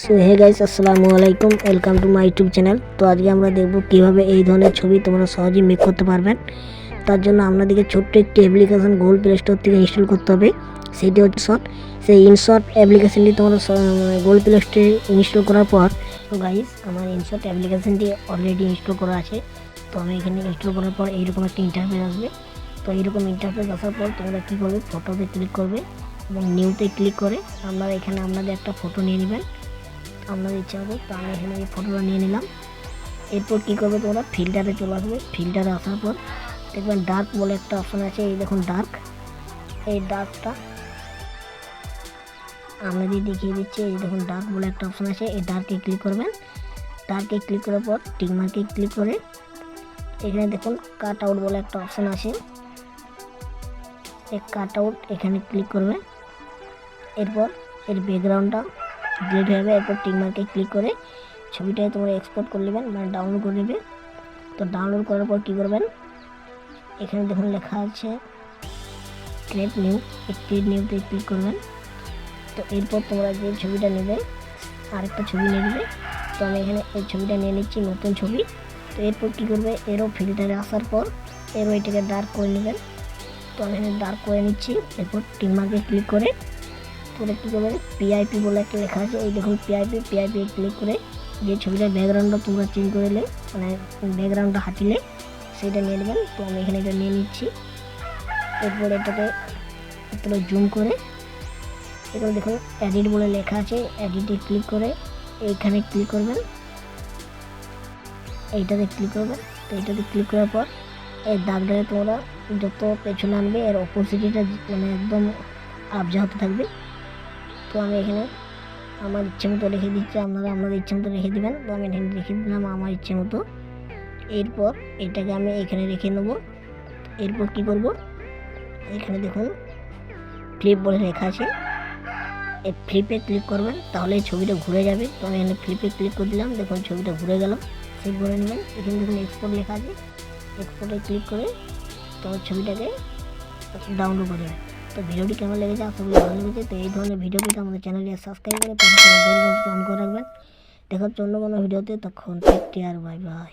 So hey guys আসসালামু আলাইকুম welcome to my YouTube channel তো আজকে আমরা দেখব কীভাবে এই ধরনের ছবি তোমরা সহজেই মেক করতে পারবেন। তার জন্য আপনাদেরকে ছোট্ট একটি অ্যাপ্লিকেশন গুগল প্লে স্টোর থেকে ইনস্টল করতে হবে। সেটি হচ্ছে শর্ট সেই ইনশর্ট অ্যাপ্লিকেশনটি তোমরা গুগল প্লে স্টোরে ইনস্টল করার পর, তো গাইস আমার ইনশর্ট অ্যাপ্লিকেশনটি অলরেডি ইনস্টল করা আছে। তো আমি এখানে ইনস্টল করার পর এইরকম একটা ইন্টারফেস আসবে। তো এইরকম ইন্টারফেস আসার পর তোমরা কী করবে? ফটোতে ক্লিক করবে এবং নিউতে ক্লিক করে আপনারা এখানে আপনাদের একটা ফটো নিয়ে নেবেন। আপনাদের ইচ্ছা হবে তো আমি এখানে এই ফটোটা নিয়ে নিলাম। এরপর কী করবে তোমরা? ফিল্টারে চলে আসবে। ফিল্টারে আসার পর দেখবেন ডার্ক বলে একটা অপশন আছে, এই দেখুন ডার্ক এই ডার্কটা আমরা আপনাদের দেখিয়ে দিচ্ছি, এই দেখুন ডার্ক বলে একটা অপশন আছে, এই ডার্কে ক্লিক করবেন। ডার্কে ক্লিক করার পর টিকমার্কে ক্লিক করে এখানে দেখুন কাট আউট বলে একটা অপশন আছে। এই কাট আউট এখানে ক্লিক করবে। এরপর এর ব্যাকগ্রাউন্ডটা ডিলিট হয়ে যাবে। এরপর টিকমার্কে ক্লিক করে ছবিটাকে তোমরা এক্সপোর্ট করে নেবেন মানে ডাউনলোড করে নেবে। তো ডাউনলোড করার পর কী করবেন? এখানে দেখুন লেখা আছে ক্রিয়েট নিউ এই ক্রিয়েট নিউতে ক্লিক করবেন। তো এরপর তোমরা যে ছবিটা নেবে, আরেকটা ছবি নিয়ে নেবে। তো আমি এখানে এই ছবিটা নিয়ে নিচ্ছি, নতুন ছবি। তো এরপর কী করবে? এরও ফিল্টারে আসার পর এরও এটাকে ডার্ক করে নেবেন। তো আমি এখানে ডার্ক করে নিচ্ছি, এরপর টিকমার্কে ক্লিক করে তোমরা কী করবে পিআইপি বলে একটা লেখা আছে। এই দেখুন পিআইপি পিআইপি ক্লিক করে যে ছবিটার ব্যাকগ্রাউন্ডটা তোমরা চেঞ্জ করে নিলে মানে ব্যাকগ্রাউন্ডটা হাঁটিলে সেটা নিয়ে নেবেন। তো আমি এখানে এটা নিয়ে নিচ্ছি। এরপর এটাকে একটু জুম করে এরপর দেখুন এডিট বলে লেখা আছে। এডিটে ক্লিক করে এইখানে ক্লিক করবেন। এইটাতে ক্লিক করবেন। তো এইটাতে ক্লিক করার পর এই দাগটাকে তোমরা যত পেছনে আনবে, এর অপোজিটিটা মানে একদম আবজা হতে থাকবে তো আমি এখানে আমার ইচ্ছে মতো রেখে দিচ্ছি। আপনারা আপনাদের ইচ্ছে মতো রেখে দেবেন। তো আমি এখানে রেখে দিলাম আমার ইচ্ছে মতো। এরপর এটাকে আমি এখানে রেখে নেব। এরপর কি করব? এখানে দেখুন ফ্লিপ বলে লেখা আছে। এই ফ্লিপে ক্লিক করবেন, তাহলে ছবিটা ঘুরে যাবে। তো আমি এখানে ফ্লিপে ক্লিক করে দিলাম। দেখুন, ছবিটা ঘুরে গেল। সেভ করে নেবেন। এখানে দেখুন এক্সপোর্ট লেখা আছে। এক্সপোর্টে ক্লিক করে তো ছবিটাকে ডাউনলোড করে তো ভিডিওটি কেমন লেগেছে আশা করি ভালো লেগেছে। তো এই ধরনের ভিডিও পেতে আমাদের চ্যানেলটি সাবস্ক্রাইব করে পাশে বেল অন করে রাখবেন। দেখা হচ্ছে অন্য কোনো ভিডিওতে। তখন টেক কেয়ার বাই বাই